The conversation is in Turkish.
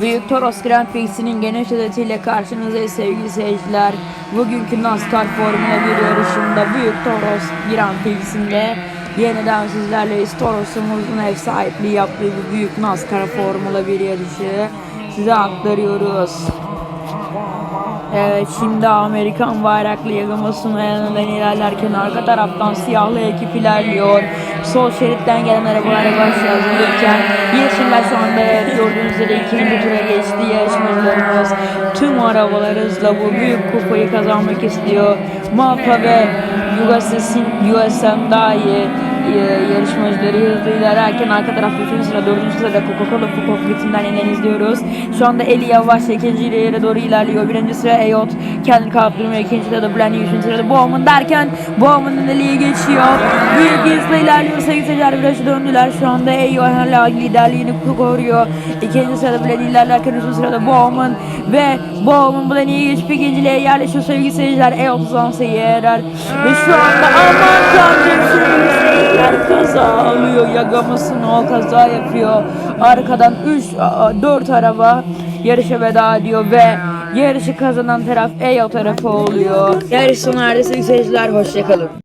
Büyük Toros Grand Prix'sinin geniş özetiyle karşınızdayız sevgili seyirciler. Bugünkü NASCAR Formula 1 yarışında Büyük Toros Grand Prix'sinde yeniden sizlerleyiz. Toros'umuzun ev sahipliği yaptığı bu büyük NASCAR Formula 1 yarışı size aktarıyoruz. Evet şimdi Amerikan bayraklı yagamasının yanından ilerlerken arka taraftan siyahlı ekip ilerliyor. Sol şeritten gelen arabalara baş yazılırken Yeşiller şu anda gördüğünüz üzere ikinci tura geçti yarışmacılarımız. Tüm arabalar hızla bu büyük kupayı kazanmak istiyor. Malta ve USM e, yarışmacıları hızlı ilerlerken arka tarafta 3. sıra 4. sırada Coca-Cola Fukoflitinden inen izliyoruz. Şu anda Eli yavaş ikinci yere doğru ilerliyor. Birinci sıra Eyot kendini kaptırmıyor. İkinci sırada Blenny, üçüncü sırada Bowman derken Bowman'ın Eli'yi geçiyor. Büyük hızla ilerliyor. Sevgili seyirciler virajı döndüler. Şu anda Eyot hala liderliğini koruyor. İkinci sırada Blenny ilerlerken üçüncü sırada Bowman ve Bowman Blenny'yi geçip ikinciliğe yerleşiyor sevgili seyirciler. Eyot uzansa yerer. Ve şu anda aman tanrım seyirciler kaza alıyor. Yagamasını o kaza yapıyor. Arkadan 3 4 araba yarışa veda ediyor ve yarışı kazanan taraf Eyo tarafı oluyor. Yarış sona erdi sevgili seyirciler. Hoşçakalın.